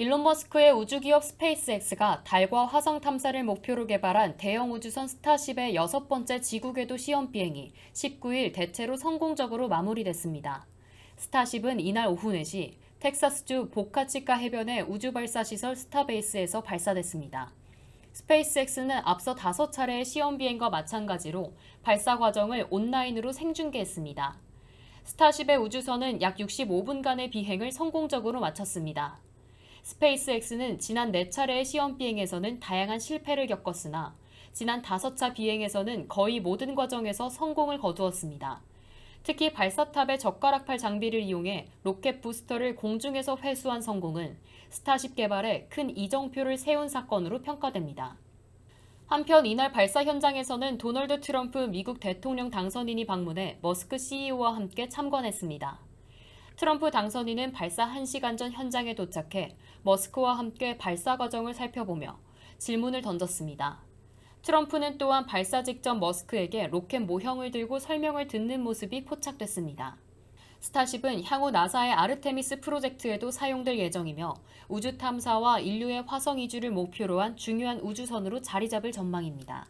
일론 머스크의 우주기업 스페이스X가 달과 화성 탐사를 목표로 개발한 대형 우주선 스타쉽의 여섯 번째 지구궤도 시험 비행이 19일 대체로 성공적으로 마무리됐습니다. 스타쉽은 이날 오후 4시 텍사스주 보카치카 해변의 우주 발사 시설 스타베이스에서 발사됐습니다. 스페이스X는 앞서 다섯 차례의 시험 비행과 마찬가지로 발사 과정을 온라인으로 생중계했습니다. 스타쉽의 우주선은 약 65분간의 비행을 성공적으로 마쳤습니다. 스페이스X는 지난 4차례의 시험 비행에서는 다양한 실패를 겪었으나 지난 5차 비행에서는 거의 모든 과정에서 성공을 거두었습니다. 특히 발사탑의 젓가락팔 장비를 이용해 로켓 부스터를 공중에서 회수한 성공은 스타쉽 개발에 큰 이정표를 세운 사건으로 평가됩니다. 한편 이날 발사 현장에서는 도널드 트럼프 미국 대통령 당선인이 방문해 머스크 CEO와 함께 참관했습니다. 트럼프 당선인은 발사 1시간 전 현장에 도착해 머스크와 함께 발사 과정을 살펴보며 질문을 던졌습니다. 트럼프는 또한 발사 직전 머스크에게 로켓 모형을 들고 설명을 듣는 모습이 포착됐습니다. 스타쉽은 향후 나사의 아르테미스 프로젝트에도 사용될 예정이며 우주 탐사와 인류의 화성 이주를 목표로 한 중요한 우주선으로 자리 잡을 전망입니다.